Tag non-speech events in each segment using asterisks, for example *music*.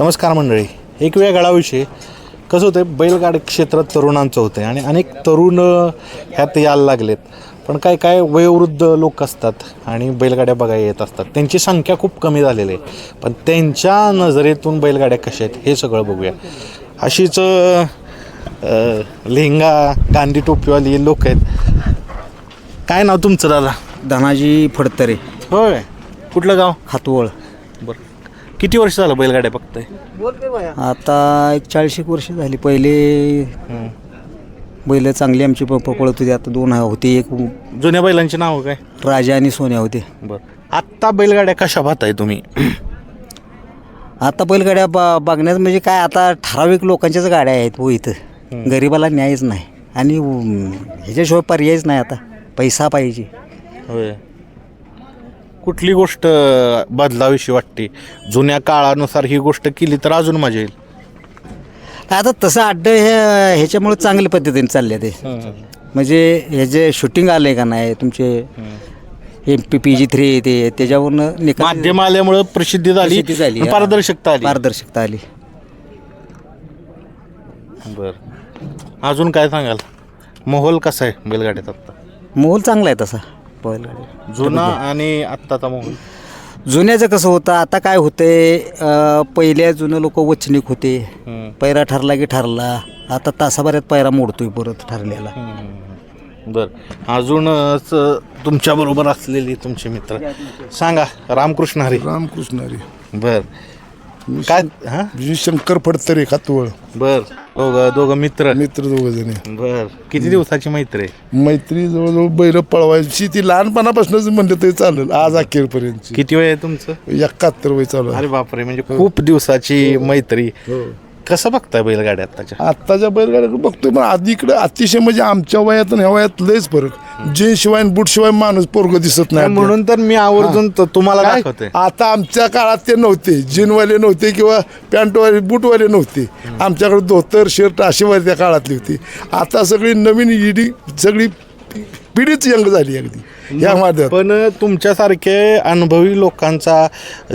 नमस्कार मंडळी. एक वेगळा विषय कसं होतं बैलगाडी क्षेत्रात तरुणांचं होतं आणि अनेक तरुण ह्यात यायला लागलेत. पण काय काय वयोवृद्ध लोक असतात आणि बैलगाड्या बघायला येत असतात. त्यांची संख्या खूप कमी झालेली आहे. पण त्यांच्या नजरेतून बैलगाड्या कशा आहेत हे सगळं बघूया. अशीच लेहंगा गांधी टोपीवाली लोक आहेत. काय नाव तुमचं दादा? धनाजी फडतरे. होय. कुठलं गाव? हातवळ किती वर्ष झालं बैलगाड्या बघताय? आता एक चाळीस एक वर्ष झाली. पहिले बैल चांगली आमची प- प- पळत होती. आता दोन होते. एक जुन्या बैलांची नावं काय? राजा आणि सोन्या होते. बरं. आत्ता बैलगाड्या कशा पाहताय तुम्ही? आता बैलगाड्या बा बघण्यात म्हणजे काय आता ठराविक लोकांच्याच गाड्या आहेत हो इथं. गरिबाला न्यायच नाही. आणि ह्याच्याशिवाय पर्यायच नाही आता. पैसा पाहिजे. होय. कुठली गोष्ट बदलावीशी वाटते? जुन्या काळानुसार ही गोष्ट केली तर अजून मजा येईल. आता तसं अड्डं हे ह्याच्यामुळे चांगल्या पद्धतीने चालले ते. म्हणजे हे जे शूटिंग आलं आहे का नाही तुमचे M P P G three ते त्याच्यावरनं निकाल माध्यम आल्यामुळं प्रसिद्धी झाली प्रसिद्धी झाली, आणि हा. पारदर्शकता आली. पारदर्शकता आली. बर. अजून काय सांगाल? माहोल कसा आहे बैलगाड्यात आत्ता? मोल चांगला आहे तसा. बैलगाडी. जुना आणि आत्ताचा माहोल जुन्याचं कसं होतं आता काय होतंय अं, पहिल्या जुनं लोक वचनिक होते. पैरा ठरला की ठरला. आता तासाभरात पैरा मोडतोय परत ठरलेला. बर. अजूनच तुमच्या बरोबर असलेली तुमचे मित्र. सांगा रामकृष्ण हरी. रामकृष्ण हरी. बर. काय? हा? मी शंकर फडतरे खातवळ. बर. दोघं दोघं मित्र. मित्र दोघ जण बर. किती दिवसाची मैत्री आहे? मैत्री जवळजवळ बैल पळवायची ती लहानपणापासूनच म्हणलं तरी चालेल आज अखेरपर्यंत किती वय आहे तुमचं? एकाहत्तर वय चालू आहे. अरे बापरे म्हणजे खूप दिवसाची मैत्री. कसं बघताय बैलगाड्या आत्ताच्या? आत्ताच्या बैलगाड्या बघतोय? पण आधी इकडे अतिशय म्हणजे आमच्या वयात आणि ह्या वयात लयच फरक. जीन्स शिवाय आणि बूट शिवाय माणूस पोरग दिसत नाही म्हणून तर मी आवर्जून त- तुम्हाला काय? दाखवते. आता आमच्या काळात ते नव्हते. जीनवाले नव्हते किंवा पॅन्टवाले बूटवाले नव्हते. आमच्याकडे धोतर शर्ट अशी वाली त्या काळातली होती. आता सगळी नवीन इडी सगळी पिढीच यंग झाली अगदी. या माध्यमात. पण तुमच्यासारखे अनुभवी लोकांचा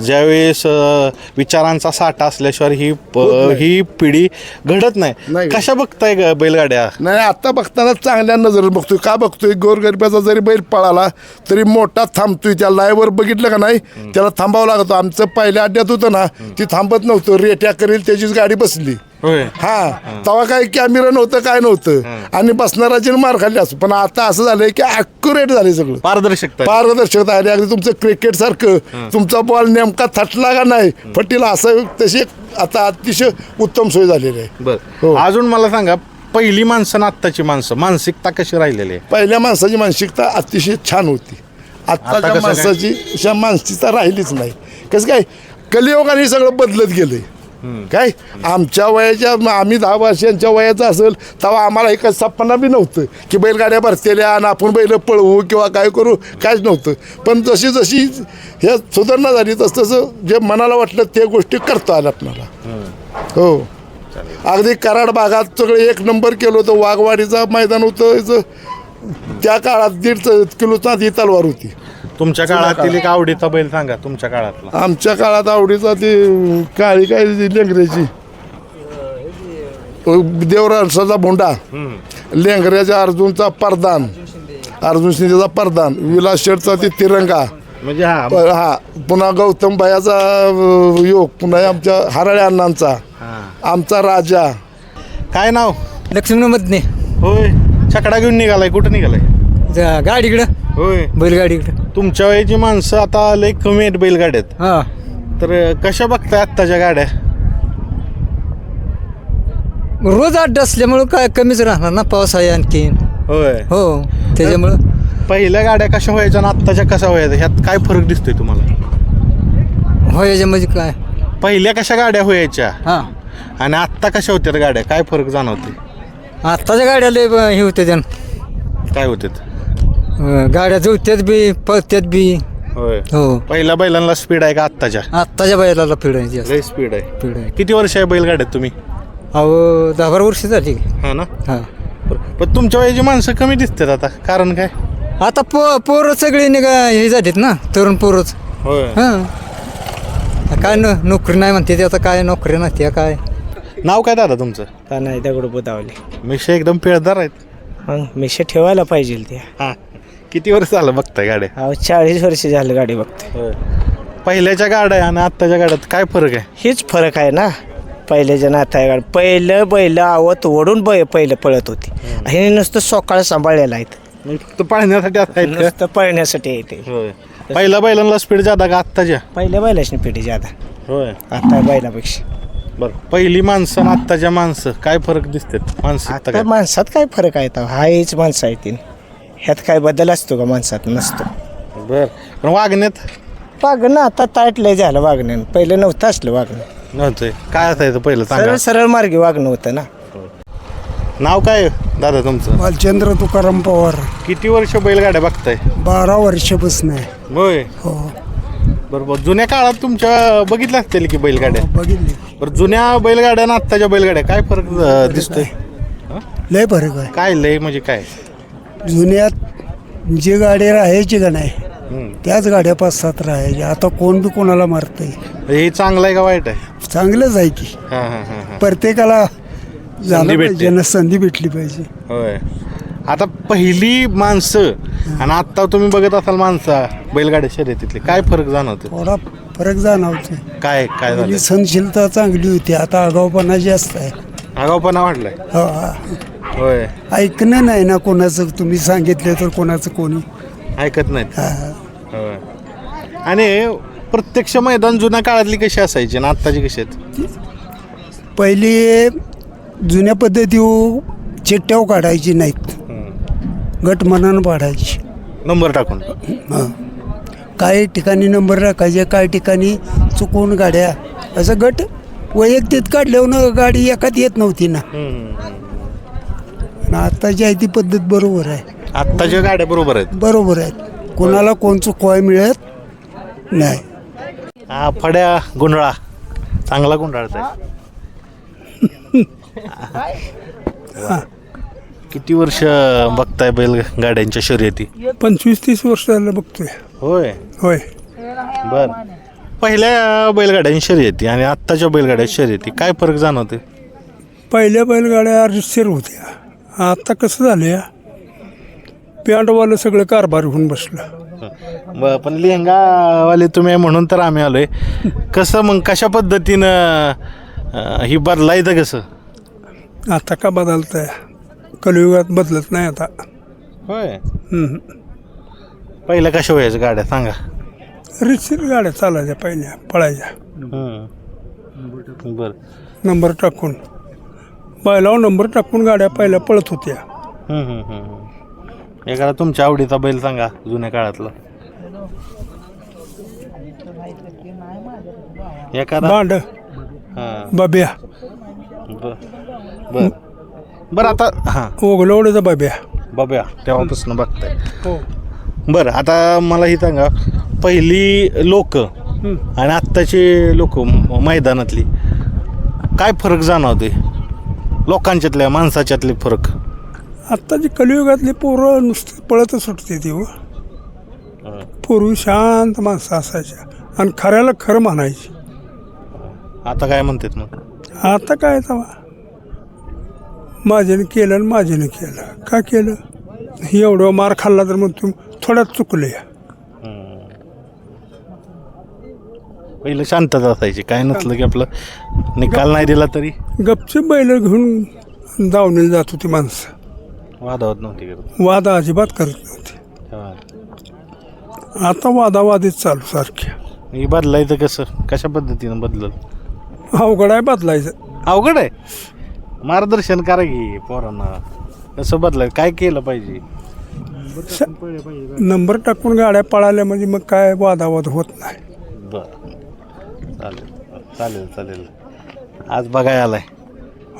ज्यावेळेस अ, विचारांचा साठा असल्याशिवाय ही प- ही पिढी घडत नाही. नाही. कशा बघताय ग बैलगाड्या? नाही आता बघताना चांगल्या नजर बघतोय. का बघतोय? गोरगरिबाचा जरी बैल पळाला तरी मोठा थांबतोय. त्या लाईव्हवर बघितलं का नाही? त्याला थांबावं लागतो आमचं पहिल्या अड्ड्यात होतं ना ती थांबत नव्हतं. रेट्या करेल त्याचीच गाडी बसली. होय. हा. तेव्हा काही कॅमेरा नव्हतं काय नव्हतं. आणि बसणाराची मार खाल्ली असं. पण आता असं झालंय की अॅक्युरेट झाले सगळं. पारदर्शकता. पारदर्शकता आली अगदी तुमचं क्रिकेट सारखं तुमचा बॉल नेमका थटला का नाही फटीला असं तशी आता अतिशय उत्तम सोय झालेली आहे. बर. हो. अजून मला सांगा पहिली माणसं आणि आत्ताची माणसं मानसिकता कशी राहिलेली आहे? पहिल्या माणसाची मानसिकता अतिशय छान होती. आत्ताच्या? माणसाची अशा मानसिकता राहिलीच नाही. कसं काय? कलियोगाने हे सगळं बदलत गेलंय. काय? आमच्या वयाच्या आम्ही दहा वर्षांच्या वयाचं असेल तेव्हा आम्हाला एक सपना बी नव्हतं की बैलगाड्या भरतेल्या आणि आपण बैल पळवू किंवा काय करू काहीच नव्हतं. पण जशी जशी हे सुधारणा झाली तसं तसं जे मनाला वाटलं ते गोष्टी करता आल्या आपल्याला. हो. अगदी कराड भागात सगळं एक नंबर केलं होतं वाघवाडीचं मैदान होतं त्या काळात दीड किलोचा ती तलवार होती. तुमच्या काळातील एक आवडीचा बैल सांगा तुमच्या काळातला. आमच्या काळात आवडीचा ती काळी काय ती लेंगऱ्याची. देवरासाचा भोंडा लेंगऱ्याच्या अर्जुनचा परदान. अर्जुन शिंदेचा परदान. विलास शेठचा ती तिरंगा. म्हणजे हा. हा. पुन्हा गौतम भयाचा योग. पुन्हा आमच्या हराळे अण्णांचा. हा. आमचा राजा. काय नाव? लक्ष्मीमधने होय. छकडा घेऊन निघालाय. कुठं निघालाय? गाडीकडं. होय. बैलगाडीकडं. तुमच्या वयाची माणसं आता लय कमी आहेत बैलगाड्यात. हां. तर कशा बघताय आत्ताच्या गाड्या? रोज अड्डा असल्यामुळं काय कमीच राहणार ना पाऊस आहे आणखीन होय. हो त्याच्यामुळं. पहिल्या गाड्या कशा व्हायच्या आणि आत्ताच्या कशा व्हायच्या? ह्यात काय फरक दिसतोय तुम्हाला? हो याच्यामध्ये काय? पहिल्या कशा गाड्या व्हायच्या? हां. आणि आत्ता कशा होत्या गाड्या? काय फरक जाणवते आत्ताच्या गाड्या लय हे होते त्यानं काय होते गाड्या जुळत्यात बी पळत्यात बी. होय. हो. पहिल्या बैलांना स्पीड आहे का आत्ताच्या? आत्ताच्या बैलाला जास्त. लय स्पीड आहे. फिड आहे. किती वर्ष आहे बैलगाड्यात तुम्ही? अहो दहा बारा वर्ष झाली. हा ना? हां. पण तुमच्या वयाची माणसं कमी दिसतात आता. कारण काय? आता पो पोरं सगळी निघा हे झालीत ना तरुण पोरच. होय. हां. काय न नोकरी नाही म्हणते ते आता काय नोकरी नसते काय? नाव काय दादा तुमचं? का नाही दगड बुदावले मिशे एकदम पिळदार आहेत. मग मिशे ठेवायला पाहिजे ते हां. किती वर्ष झालं बघताय गाड्या अहो चाळीस वर्ष झालं गाडी बघते पहिल्याच्या गाड्या आणि आत्ताच्या गाड्यात काय फरक आहे? हेच फरक आहे ना. पहिल्याच्या नाथा गाडी पहिलं बैल आवत ओढून बै पहिलं पळत होती. हे नुसतं सोकाळ सांभाळलेलं आहे म्हणजे फक्त पाळण्यासाठी आता आहेत का? नुसतं पळण्यासाठी येते होय. पहिल्या बैलांना स्पीड जादा का आत्ताच्या? पहिल्या बैलाची पिढी ज्यादा होय. आता बैलापेक्षा. बरं. पहिली माणसं आणि आत्ताच्या माणसं काय फरक दिसतात? माणसं आता माणसात काय फरक आहे आता हा हेच माणसं आहे तीन ह्यात काय बदल असतो का माणसात? नसतो. बर. पण वागण्यात? वागणं आता ताटलंय झालं वागणं. पहिलं नव्हतं असलं वागणं. नव्हतंय काय असायचं पहिलं सरळ सांगा. सरळ मार्गी वागणं होतं ना. नाव काय दादा तुमचं? बालचंद्र तुकाराम पवार. किती वर्ष बैलगाड्या बघताय? बारा वर्षापासून आहे. होय. हो. बरोबर जुन्या काळात तुमच्या बघितल्या असतील की बैलगाड्या? बघितले. बरं जुन्या बैलगाड्या आणि आत्ताच्या बैलगाड्या काय फरक अं, दिसतोय? लय फरक आहे. काय लय म्हणजे काय? जुन्यात जी गाडी राहायची का नाही. त्याच गाड्या पाच सात राहायच्या. आता कोण बी कोणाला मारतंय. हे चांगलं आहे का वाईट आहे? चांगलंच आहे की. हां हां हां हां. प्रत्येकाला झालं भेटते. पाहिजे ना संधी भेटली पाहिजे. होय. आता पहिली माणसं आणि आत्ता तुम्ही बघत असाल माणसा बैलगाड्या शर्यतीतली काय फरक जाणवतो थोडा फरक जाणवते काय काय पहिली झालं सहनशीलता चांगली होती आता आगाऊपणा जास्त आहे. आगाऊपणा वाढलाय. हो, हा. होय. ऐकणं नाही ना कोणाचं. तुम्ही सांगितलं तर कोणाचं कोणी? ऐकत नाहीत. हा. होय. आणि प्रत्यक्ष मैदान जुन्या काळातली कशी असायची आणि आत्ताची कशी आहेत? पहिली जुन्या पद्धती चिट्ट्याव काढायची नाहीत. गट मनानं पाडायची. नंबर टाकून. हां. काही ठिकाणी नंबर राखायचे काही ठिकाणी चुकून गाड्या असं गट वैयक्तिक काढल्यावर गाडी एकात येत नव्हती ना. आणि आत्ताची आहे ती पद्धत बरोबर आहे. आत्ताच्या गाड्या बरोबर आहेत. बरोबर आहे कोणाला कोण चुकवाय मिळत नाही. फड्या गुंडळा. चांगला गुंडाळत आहे. किती वर्ष बघताय बैल गाड्यांच्या शर्यती? पंचवीस तीस वर्ष झालं बघतोय. होय. होय. बर. पहिल्या बैलगाड्यांच्या शर्यती आणि आत्ताच्या बैलगाड्या शर्यती काय फरक जाणवते पहिल्या बैलगाड्या रितसर होत्या. आता कसं झालं या? पॅन्टवालं सगळं कारभार होऊन बसलं. ब- पण लेहंगावाले तुम्ही म्हणून तर आम्ही आलोय. कसं मग कशा पद्धतीनं अं, ही बदलायचं कसं? आता का बदलतंय? कलियुगात बदलत नाही आता. होय. हम्म. पहिल्या कशा व्हायच्या गाड्या सांगा. रितसर गाड्या चालायच्या पहिल्या पळायच्या. बर. नंबर टाकून. बैलावर नंबर टाकून गाड्या पहिल्या पळत होत्या. एखादा तुमच्या आवडीचा बैल सांगा जुन्या काळातला. एखादा? भांड. हां. बाब्या. बर बर बरं आता हां. ओगलवडीचा बाब्या. बाबा तेव्हापासून बघताय. हो. बरं आता मला ही सांगा पहिली लोक आणि आत्ताची लोक मैदानातली काय फरक जाणवते लोकांच्यातल्या माणसाच्यातले फरक. आत्ताची कलियुगातली पोरं नुसती पळतच सुटते ती हो. पूर्वी शांत माणसं असायच्या आणि खऱ्याला खरं म्हणायची. आता काय म्हणतात मग? आता काय तवा? माझ्याने केलं आणि माझ्याने केलं. का केलं? हे एवढं मार खाल्ला तर मग तू थोड्यात चुकले पहिलं शांतता असायची. काय नसलं की आपलं निकाल नाही दिला तरी. गपचे बैल घेऊन दावणीला जात होती माणसं. वादावत नव्हती करत. वाद अजिबात करत नव्हती. आता वादावादीच चालू सारख्या ही बदलायचं कसं? कशा पद्धतीनं बदलल? अवघड आहे बदलायचं. अवघड आहे? मार्गदर्शन करा की पोरांना. कसं बदलाय? काय केलं पाहिजे? नंबर टाकून गाड्या पळाल्या म्हणजे मग काय वादावाद होत नाही. बर. चालेल. चालेल चालेल. आज बघाय आलाय.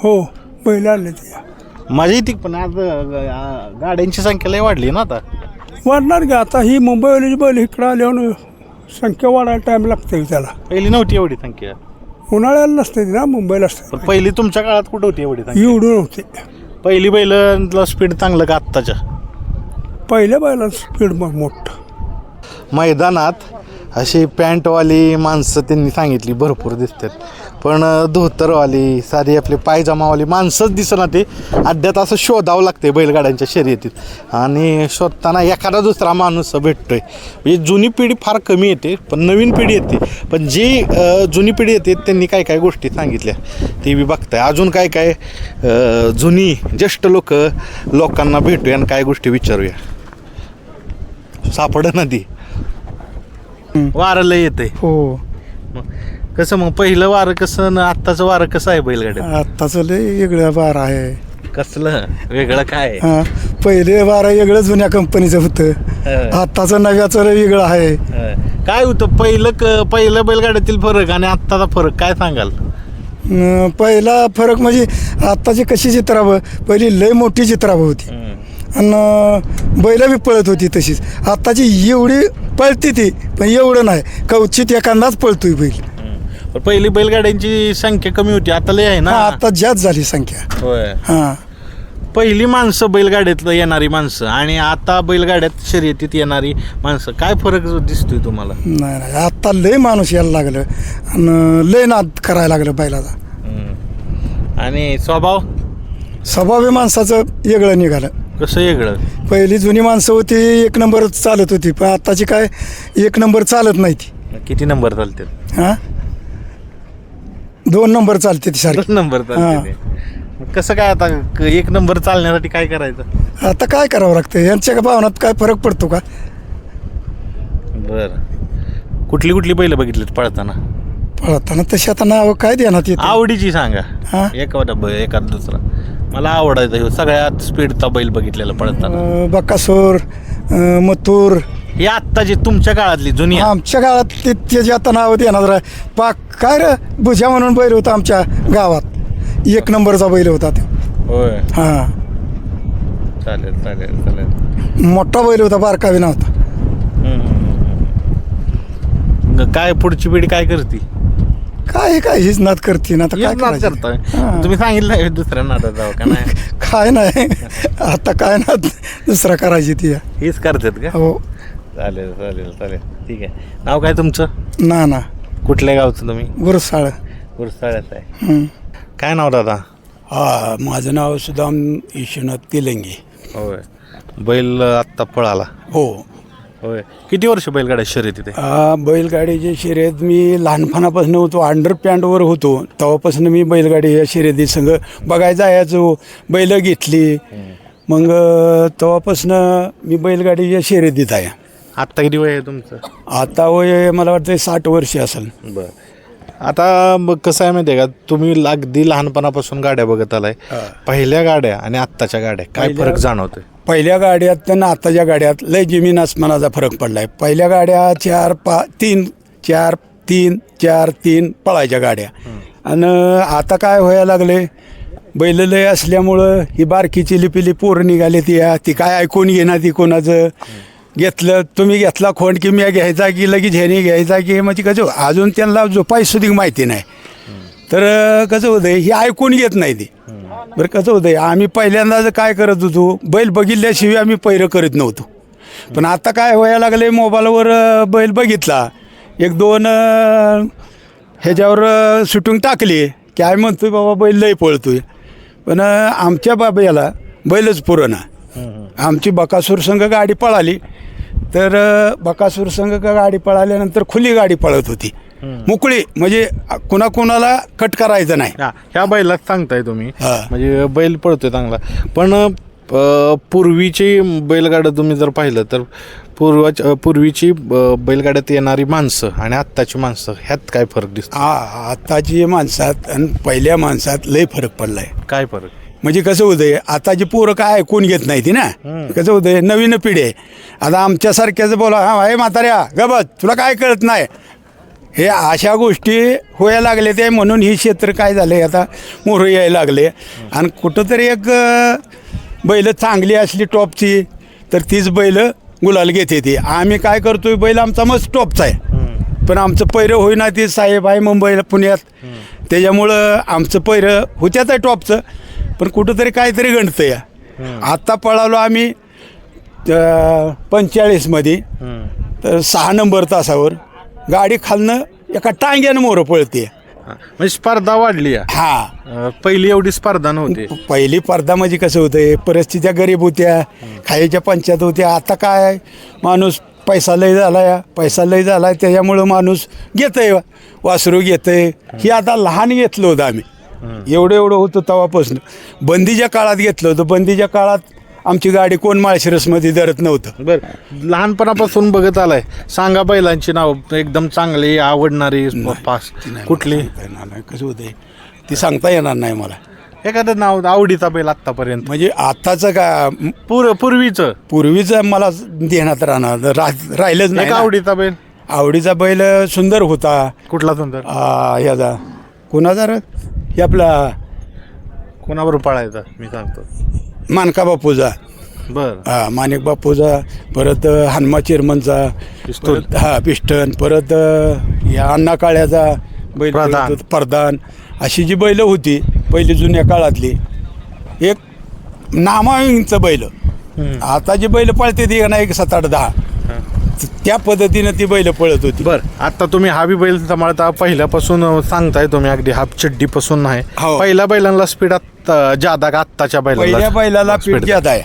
हो बैल आले ते. माझी ती पण आज अं, गाड्यांची संख्या लय वाढली ना आता. वाढणार का? आता ही मुंबईवाली बैल इकडं आल्यावर संख्या वाढायला टाईम लागते त्याला. पहिली नव्हती एवढी संख्या. उन्हाळ्याला नसते ती ना मुंबईला असते. पण पहिली तुमच्या काळात कुठं होती एवढी संख्या? एवढं नव्हते. पहिली बैलला स्पीड चांगलं का आत्ताच्या? पहिल्या बैला स्पीड मग मोठं. मैदानात अशी पॅन्टवाली माणसं त्यांनी सांगितली भरपूर दिसतात. पण धोतरवाली साधी आपली पायजमावाली माणसंच दिसना ते. अड्ड्यात असं शोधावं लागते बैलगाड्यांच्या शर्यतीत. आणि शोधताना एखादा दुसरा माणूस भेटतोय. म्हणजे जुनी पिढी फार कमी येते पण नवीन पिढी येते. पण जी जुनी पिढी येते त्यांनी काय काय गोष्टी सांगितल्या ते बी बघताय. अजून काय काय जुनी ज्येष्ठ लोक लोकांना भेटूया आणि काय गोष्टी विचारूया. सापड नदी. वारं लय येते हो. कसं मग पहिलं वारं कसं ना आत्ताचं वारं कसं आहे बैलगाड्यात? आत्ताच लय वेगळं बार आहे. कसलं? वेगळं काय? हा. पहिले बारा वेगळं जुन्या कंपनीचं होतं. आत्ताचं नव्याचं लय वेगळं आहे. काय होतं पहिलं क पहिलं बैलगाड्यातील फरक आणि आत्ताचा फरक काय सांगाल? अं, पहिला फरक म्हणजे आत्ताची कशी चित्रावं? पहिली लय मोठी चित्रावं होती. आणि बैल बी पळत होती तशीच. आत्ताची एवढी पळती ती पण एवढं नाही. कवचित एखादाच पळतोय बैल. पण पहिली बैलगाड्यांची संख्या कमी होती. आता लय आहे हा ना आता जास्त झाली संख्या. होय. हां. पहिली माणसं बैलगाड्यातलं येणारी माणसं आणि आता बैलगाड्यात शर्यतीत येणारी माणसं. काय फरक दिसतोय तुम्हाला? नाही नाही. आत्ता लय माणूस यायला लागलं. आणि लय नाद करायला लागलं बैलाचा. हं. आणि स्वभाव? स्वभावी माणसाचं वेगळं निघालं. कसं वेगळं? पहिली जुनी माणसं होती एक नंबर चालत होती पण आत्ताची काय एक नंबर चालत नाही ती. किती नंबर चालते हां? दोन नंबर चालते ती सारखी. दोन नंबर चालते ते. मग कसं काय आता क- एक नंबर चालण्यासाठी काय करायचं? आता काय करावं लागतं? यांच्या भावनात काय फरक पडतो का? बर. कुठली कुठली बैल बघितलीत पळताना? पळताना तशी आता नाव काय देण्यात येते आवडीची सांगा. हा? एखादा बैल एखादा दुसरा. मला आवडायचं ह्यो सगळ्यात स्पीडचा बैल बघितलेला पळताना. अं, बकासूर अं, मथुर. ही आत्ताची तुमच्या काळातली जुनी आहे. आमच्या गावात ते त्याचे आता नाव देणार आहे. पाक काय रे? भुजा म्हणून बैल होता आमच्या गावात. एक नंबरचा बैल होता तो. होय. हां. चालेल चालेल चालेल. मोठा बैल होता बारकावी नव्हता. ग- काय पुढची पिढी काय करते? काय काय? हीच नाद करते ना आता काय नाद करायचं? करताय. हां. तुम्ही सांगितलं हे दुसऱ्या नादात जावं *laughs* का नाही काय नाही. आता काय ना दुसरा करायची ती. हेच करतात का? हो. चालेल चालेल चालेल. ठीक आहे. नाव काय तुमचं? ना ना कुठल्या गावचं तुम्ही? गुरुसाळ. गुरसाळ्याचं आहे. हं. काय नाव दादा? हा माझं नाव सुदाम ईश्वनाथ तिलंगी. होय. बैल आत्ता पळाला. हो. होय. किती वर्ष बैलगाड्या शर्यतीत आहे? आ, बैलगाडीची शर्यत मी लहानपणापासून होतो अंडर पॅन्टवर होतो. तेव्हापासून मी बैलगाडी या शर्यती संघ बघायचा यायचो बैल घेतली. मग अ, तेव्हापासून मी बैलगाडीच्या शर्यतीत आहे. आत्ता किती वय आहे तुमचं? आता वय मला वाटतं साठ वर्ष असेल. बर. आता मग कसं आहे माहिती आहे का? तुम्ही अगदी लहानपणापासून गाड्या बघत आलाय. पहिल्या गाड्या आणि आत्ताच्या गाड्या काय फरक जाणवतोय? पहिल्या गाड्यात आणि आताच्या गाड्यात लय जमीन आसमानाचा फरक पडला आहे पहिल्या गाड्या चार पा तीन चार तीन चार तीन पळायच्या गाड्या. आणि आता काय व्हायला लागले बैल लय असल्यामुळं ही बारकीची लिपिली पोरं निघाली ती या. ती काय ऐकून घेणार ती कोणाचं? घेतलं तुम्ही घेतला खोंड की मी घ्यायचा की लगेच ह्याने घ्यायचा की म्हणजे कसं? अजून त्यांना झोपाय सुद्धा माहिती नाही. तर कसं होतं हे ऐकून घेत नाही ती. बरं कसं होतं आम्ही पहिल्यांदा जर काय करत होतो बैल बघितल्याशिवाय आम्ही पैरं करत नव्हतो. पण आता काय व्हायला लागले मोबाईलवर बैल बघितला. एक दोन ह्याच्यावर शूटिंग टाकली. की आम्ही म्हणतोय बाबा बैल लय पळतोय. पण आमच्या बाब्याला बैलच पुरणा आमची बकासूर संघ गाडी पळाली. तर बकासूर संघ का गाडी पळाल्यानंतर खुली गाडी पळत होती. मोकळी म्हणजे कुणाकुणाला कट करायचं नाही. हा ह्या बैलाच सांगताय तुम्ही. हा. म्हणजे बैल पळतोय चांगला. पण अ, पूर्वीची बैलगाडं तुम्ही जर पाहिलं तर पूर्वाच पूर्वीची अ, बैलगाड्यात येणारी माणसं आणि आत्ताची माणसं ह्यात काय फरक दिसतो? आ आताची माणसात आणि पहिल्या माणसात लय फरक पडलाय. काय फरक? म्हणजे कसं होतंय आताची पोरं काय ऐकून घेत नाही ती ना? कसं होतंय नवीन पिढी आहे. आता आमच्यासारख्याचं बोला हा भाई म्हाताऱ्या गबत तुला काय कळत नाही? हे अशा गोष्टी व्हायला लागले ते म्हणून ही क्षेत्र काय झाले आता मोहरं यायला लागले. आणि कुठंतरी एक बैल चांगली असली टॉपची तर तीच बैल गुलाल घेते ती. आम्ही काय करतोय बैल आमचा मस्त टॉपचा आहे. पण आमचं पैरं होईना ते साहेब आहे मुंबईला पुण्यात. त्याच्यामुळं आमचं पैरं होत्याच आहे टॉपचं. पण कुठंतरी काहीतरी गणतं या आत्ता पळालो आम्ही पंचेचाळीसमध्ये. तर सहा नंबर तासावर गाडी खालनं एका टांग्यानं मोरं पळते. म्हणजे स्पर्धा वाढली आहे. हा. अं, पहिली एवढी स्पर्धा नव्हती. पहिली स्पर्धा म्हणजे कसं होतं परिस्थित्या गरीब होत्या खायच्या पंचायत होत्या आता काय? माणूस पैसा लय झाला या पैसा लय झाला त्याच्यामुळं माणूस घेतंय वासरू घेतंय. ही आता लहान घेतलं होतं आम्ही. एवढं एवढं होतं तेव्हापासून बंदीच्या काळात घेतलं होतं. बंदीच्या काळात आमची गाडी कोण माळशिरसमध्ये धरत नव्हतं. बर लहानपणापासून बघत आलाय. सांगा बैलांची नाव एकदम चांगली आवडणारी पास कुठली? सांगता येणार नाही कसं होतंय? ती सांगता येणार नाही मला. एखादं नाव आवडीचा बैल आतापर्यंत म्हणजे आत्ताचं का पूर पूर्वीचं? पूर्वीचं मला देण्यात राहणार रा राहिलंच नाही ना. आवडीचा बैल? आवडीचा बैल सुंदर होता. कुठला सुंदर? आ, ह्याचा कोणाचा रे? हे आपला कोणाबरोबर पळायचा? मी सांगतो. मानका बापूचा बर. हा माणिक बापूचा परत हनुमा चिरमनचा. परत हा पिस्टन परत अ, या अण्णा काळ्याचा बैल प्रधान. पळत होता, प्रधान. अशी जी बैलं होती पहिली जुन्या काळातली एक नामांचं बैल. आता जी बैल पळते ती ना एक सात आठ दहा. त्या पद्धतीनं ती बैल पळत होती. बर आता तुम्ही हा बी बैल सांभाळता पहिल्यापासून सांगताय तुम्ही अगदी हाफ चड्डीपासून नाही. हो. पहिल्या बैलांना स्पीड आत्ता जादा का आत्ताच्या पहिल्या बैलाला पीठ? ज्यादा आहे.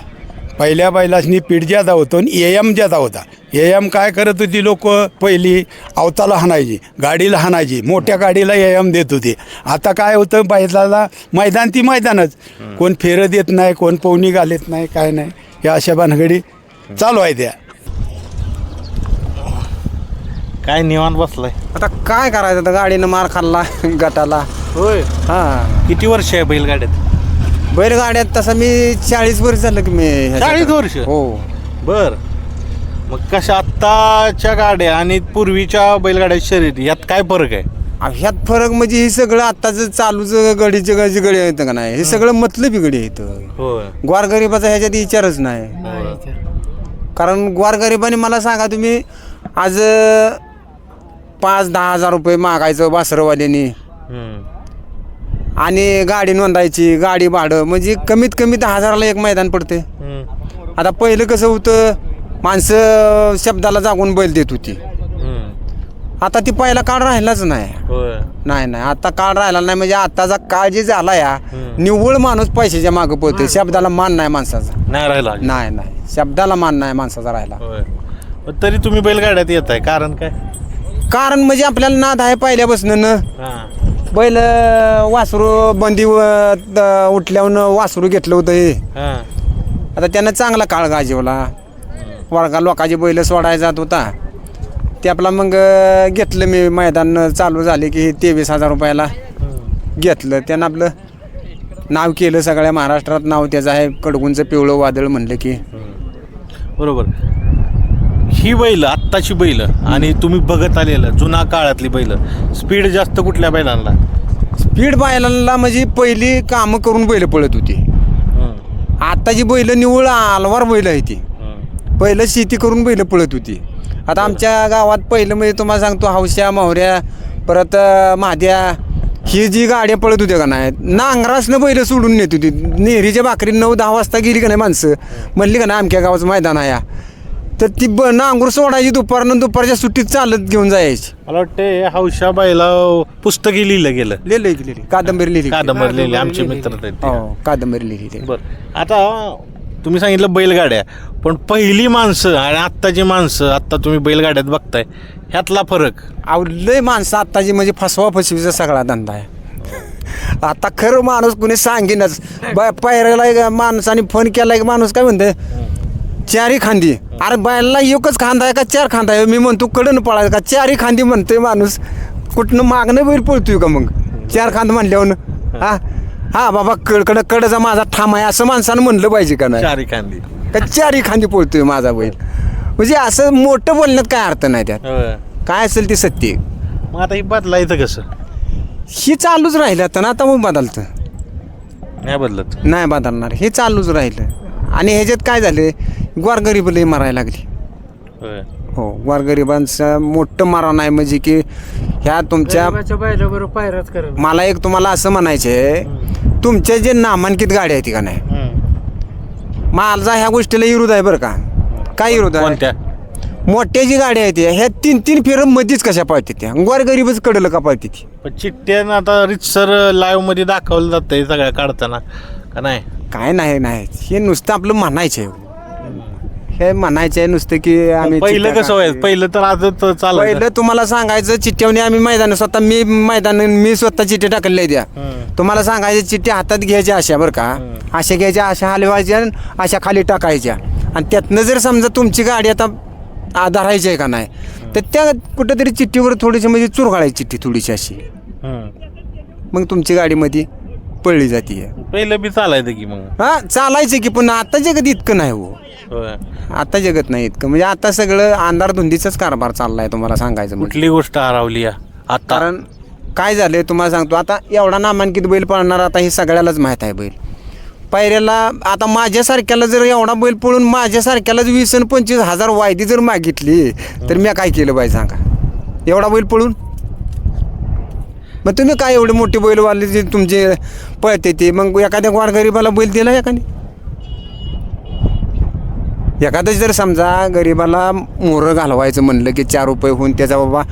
पहिल्या बैलासनी पीठ ज्यादा होतं आणि एयम ज्यादा होता. एयम काय करत होती लोक? पहिली अवताला हाणायची गाडीला हाणायची मोठ्या गाडीला एयम देत होती. आता काय होतं? बैलाला मैदान ती मैदानच. कोण फेरं देत नाही कोण पवनी घालत नाही काय नाही. या अशा भानगडी चालू आहे त्या काय निवांत बसलाय. आता काय करायचं आता? गाडीनं मार खाल्ला गटाला. होय. हा. किती वर्ष आहे बैलगाड्यात? बैलगाड्यात तसं मी चाळीस वर्ष झालं की मी ह्याच्यात. 40 वर्ष? हो. बर. मग कशा आत्ताच्या गाड्या आणि पूर्वीच्या बैलगाड्या शरीर यात काय फरक आहे? ह्यात फरक म्हणजे हे सगळं आत्ताचं चालूच गडीचे गडी गडी आहेत का नाही? हे सगळं मतलबी गडी आहेत. होय. ग्वारगरिबाचा ह्याच्यात विचारच नाही. कारण ग्वारगरिबाने मला सांगा तुम्ही आज अं, पाच दहा हजार रुपये मागायचं वासरवाल्याने आणि गाडी नोंदायची गाडी भाडं म्हणजे कमीत कमी दहा हजाराला एक मैदान पडते. आता पहिलं कसं होतं माणसं शब्दाला जागून बैल देत होती. आता ती पहिला काळ राहिलाच नाही. होय. नाही नाही. आता काळ राहिला नाही म्हणजे आताचा काळ जे झाला या निव्वळ माणूस पैशाच्या मागे पळतोय. शब्दाला मान नाही माणसाचा. नाही राहिला. नाही नाही. शब्दाला मान नाही माणसाचा राहिला. होय. तरी तुम्ही बैलगाड्यात येत आहे कारण काय? कारण म्हणजे आपल्याला नाद आहे पहिल्यापासून न. बैल अं, वासरू बंदी उठल्यावर वासरू घेतलं होतं हे. आता त्यानं चांगला काळ गाजवला. वर्गा लोकांचे बैल सोडायला जात होता. ते आपला मग अं, घेतलं मी मैदान चालू झाले की तेवीस हजार रुपयाला. घेतलं. त्यानं आपलं नाव केलं सगळ्या महाराष्ट्रात. नाव त्याचं आहे कडगुंचं पिवळं वादळ म्हणलं की. बरोबर. ही बैल आत्ताची बैल आणि तुम्ही बघत आलेलं जुना काळातली बैल स्पीड जास्त कुठल्या बैलांना? स्पीड बैलांना म्हणजे पहिली कामं करून बैल पळत होती. आताची बैल निवळ अलवार बैल आहे ती. पहिलं शेती करून बैल पळत होती. आता आमच्या गावात पहिलं म्हणजे तुम्हाला सांगतो हौश्या मावऱ्या परत अं, महाद्या ही जी गाड्या पळत होत्या का नाही नांगरासनं बैल सोडून नेत होती. नेहरीच्या भाकरी नऊ दहा वाजता गेली का नाही माणसं? म्हणली का नाही आमच्या गावाचं मैदान आहे. तर ती ब नांगूर सोडायची दुपारनं दुपारच्या सुट्टीत चालत घेऊन जायची. मला वाटते हौशा बैला पुस्तकी लिहिलं गेलं. लिहिलंय की लिहिली. कादंबरी लिहिली. कादंबरी लिहिली आमचे मित्र आहेत ते. हो कादंबरी लिहिली बर. आता तुम्ही सांगितलं बैलगाड्या पण पहिली माणसं आणि आत्ताची माणसं आत्ता तुम्ही बैलगाड्यात बघताय ह्यातला फरक? अहो लय माणसं आत्ताची म्हणजे फसवा फसवीचा सगळा धंदा आहे. आता खरं माणूस कुणी सांगेनच. बाय पायऱ्याला एक माणसाने फोन केला एक माणूस काय म्हणते चारी खांदी. अरे बायला एकच खांदा आहे का चार खांदा आहे? मी म्हणतो कडन पळायचं का? चारी खांदी म्हणतोय माणूस. कुठनं मागणं बैल पळतोय का मग? चार खांद म्हणल्यावर. हा? हा बाबा कडकडं कडचा माझा ठाम आहे असं माणसानं म्हणलं पाहिजे का नाही? चारी कांदी का चारी खांदी पळतोय माझा बैल? म्हणजे असं मोठं बोलण्यात काय अर्थ नाही त्यात. काय असेल ते सत्य. आहे. मग आता ही बदलायचं कसं? हे चालूच राहिलं आता ना आता मग बदलतं. नाही बदलत. नाही बदलणार हे चालूच राहिलं. आणि ह्याच्यात काय झालं? गोरगरीब लई मारायला लागली. होय. हो गोरगरिबांचं मोठं मारा नाही म्हणजे की ह्या तुमच्या मला एक तुम्हाला असं म्हणायचं आहे तुमच्या जे नामांकित गाड्या आहेत का नाही? माझा ह्या गोष्टीला विरोध आहे बरं का? काय विरोध आहे? कोणत्या? मोठ्या जी गाड्या आहेत ह्या तीन तीन फेर मध्येच कशा पळते त्या? गोरगरीबच कडलं का पळते ती? पण चिठ्ठ्यानं आता रितसर लाईव्हमध्ये दाखवलं जातंय सगळ्या काढताना का नाही? काय नाही नाही. हे नुसतं आपलं म्हणायचं आहे हे म्हणायचं आहे नुसतं की आम्ही पहिलं कसं व्हायचं. पहिलं तर आजच चाललं पहिलं तुम्हाला सांगायचं चिठ्ठ्यावणी आम्ही मैदान स्वतः मी मैदान मी स्वतः चिठ्ठी टाकलेल्या द्या तुम्हाला सांगायचं चिठ्ठी हातात घ्यायच्या अशा बरं का. अशा घ्यायच्या अशा हलवायच्या आणि अशा खाली टाकायच्या. आणि त्यातनं जर समजा तुमची गाडी आता आ- धरायची आहे का नाही तर त्या कुठंतरी चिठ्ठीवर थोडीशी म्हणजे चुरगाळायची चिठ्ठी थोडीशी अशी. मग तुमची गाडीमध्ये पडली जाते पहिलं बी चालायचं की मग. हा चालायचं की पण आता जगत इतकं नाही हो. होय. आता जगत नाही इतकं. म्हणजे आता सगळं अंधार धुंदीचाच कारभार चाललाय तुम्हाला सांगायचं म्हणजे. कुठली गोष्ट हरवली या? आता. कारण काय झालंय तुम्हाला सांगतो. आता एवढा नामांकित बैल पळणार आता हे सगळ्यालाच माहीत आहे बैल. पायऱ्याला आता माझ्यासारख्याला जर एवढा बैल पळून माझ्यासारख्यालाच वीस आणि पंचवीस हजार वायदी जर मागितली तर मी काय केलं पाहिजे सांगा? एवढा बैल पळून? मग तुम्ही काय एवढे मोठे बैल वाले जे तुमचे पळते ते? मग एखाद्या गोरगरिबाला बैल दिला एखादी एखादं जर समजा गरिबाला मोरं घालवायचं म्हणलं की चार रुपये होऊन त्याचा बाबा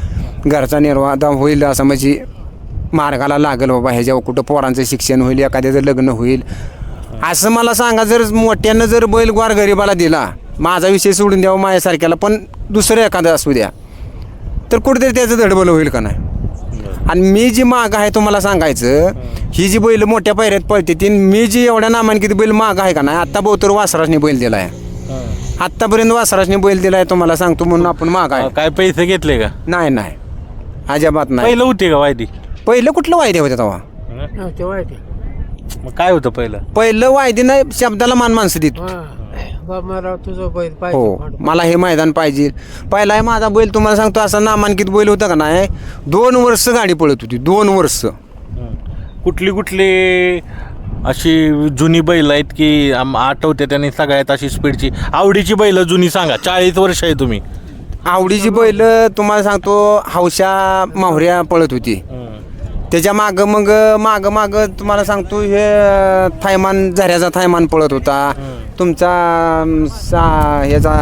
घरचा निर्वाह होईल असं म्हणजे मार्गाला लागेल बाबा ह्याच्यावर कुठं पोरांचं शिक्षण होईल एखाद्याचं लग्न होईल. असं मला सांगा जर मोठ्यानं जर बैल ग्वार गरिबाला दिला माझा विषय सोडून द्यावा माझ्यासारख्याला पण दुसरं एखादं असू द्या तर कुठेतरी त्याचं धडबल होईल का नाही? आणि मी जी माग आहे तुम्हाला सांगायचं ही जी बैल मोठ्या पायऱ्यात पळते ती मी जी एवढ्या नामांकित बैल माग आहे का नाही आत्ता बहुतर वासरासनी बैल दिला आहे आत्तापर्यंत वासरासनी बैल दिलाय तुम्हाला सांगतो म्हणून आपण माग आहे. काय पैसे घेतले का? नाही नाही. अजिबात नाही. पहिलं होते का वायदी? पहिलं कुठलं वायदे होते तेव्हा? मग काय होतं पहिलं? पहिलं वायदे नाही शब्दाला मान माणसं देत तुझं बैल हो मला हे मैदान पाहिजे. पहिला आहे माझा बैल तुम्हाला सांगतो असा नामांकित बैल होता का नाही? दोन वर्ष गाडी पळत होती दोन वर्ष. कुठली कुठली अशी जुनी बैल आहेत की आम- आठवते त्यांनी सगळ्यात अशी स्पीडची? आवडीची बैल जुनी सांगा चाळीस वर्ष आहे तुम्ही. आवडीची बैल तुम्हाला सांगतो हौशा माहुऱ्या पळत होती. त्याच्या माग मग माग माग तुम्हाला सांगतो हे थायमान झऱ्याचा थायमान पळत होता. तुमचा सा ह्याचा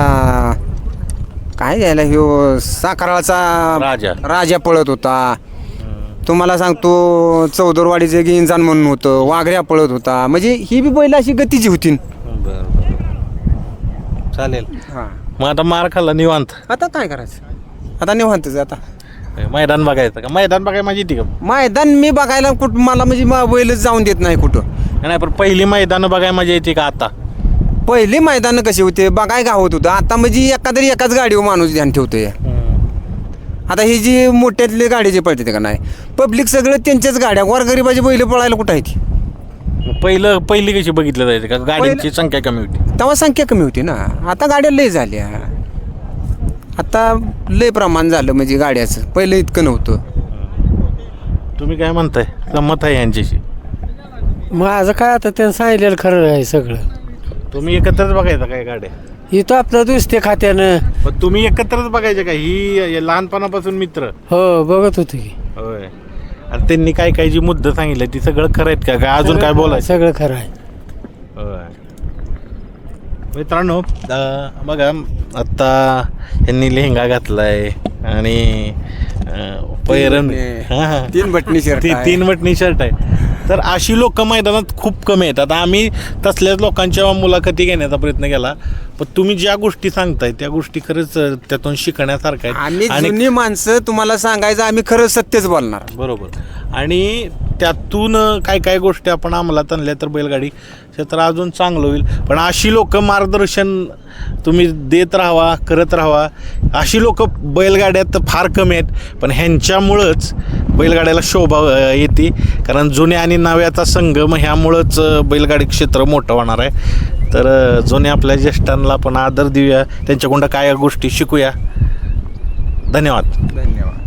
काय घ्यायला ह्यो साखराचा राजा. राजा पळत होता. तुम्हाला सांगतो चौदरवाडीचे गिंजान म्हणून होतं वाघऱ्या पळत होता. म्हणजे ही बी बैल अशी गतीची होती. चालेल. हां. मग आता मार खाल्ला निवांत. आता काय करायचं? आता निवांतच आता. मैदान बघायचं का? मैदान बघायला माझी येते का? मैदान मी बघायला कुठं? मला म्हणजे मा- बैलच जाऊन देत नाही कुठं. नाही पण पहिली मैदान बघायला मजा येते का आता? पहिले मैदान कसे होते? बघाय गावत होतं. आता म्हणजे एखादरी एकाच गाडीवर माणूस ध्यान ठेवतोय. आता ही जी मोठ्यातली गाडी जे पळते का नाही पब्लिक सगळं त्यांच्याच गाड्या गोरगरिबाची बैल पळायला कुठं आहे ती पहिलं पहिली कशी बघितलं जायचं का? गाड्यांची संख्या कमी होती. तेव्हा संख्या कमी होती ना. आता गाड्या लय झाल्या. आता लय प्रमाण झालं म्हणजे गाड्याचं. पहिलं इतकं नव्हतं. तुम्ही काय म्हणताय? संमत आहे यांच्याशी. माझं काय आता त्यानं सांगितलेलं खरं आहे सगळं. तुम्ही एकत्रच बघायचं काय गाड्या? इथं आपलं दुसते खात्यानं. पण तुम्ही एकत्रच बघायचे का ही ही लहानपणापासून मित्र. हो बघत होते की. होय. आणि त्यांनी काय काय जी मुद्दा सांगितलं ती सगळं खरं आहेत का? काय अजून काय बोलायचं? सगळं खरं आहे. होय. मित्रांनो बघा आत्ता यांनी लेहंगा घातलाय आणि पैरण. तीन बटणी आहे. तीन बटणी शर्ट आहे तर अशी लोक मैदानात खूप कमी आहेत. आता आम्ही तसल्याच लोकांच्या मुलाखती घेण्याचा प्रयत्न केला. पण तुम्ही ज्या गोष्टी सांगताय त्या गोष्टी खरंच त्यातून शिकण्यासारख्या आम्ही आहेत जुनी माणसं तुम्हाला सांगायचं आम्ही खरं सत्यच बोलणार. बरोबर. आणि त्यातून काय काय गोष्टी आपण अंमलात आणल्या तर बैलगाडी क्षेत्र अजून चांगलं होईल. पण अशी लोक मार्गदर्शन तुम्ही देत राहावा करत राहावा. अशी लोक बैलगाड्यात फार कमी आहेत पण ह्यांच्यामुळंच बैलगाड्याला शोभा येते. कारण जुन्या आणि नव्याचा संगम ह्यामुळंच बैलगाडी क्षेत्र मोठं होणार आहे. तर जुन्या आपल्या ज्येष्ठांना आपण आदर देऊया. त्यांच्याकडून काय गोष्टी शिकूया. धन्यवाद. धन्यवाद.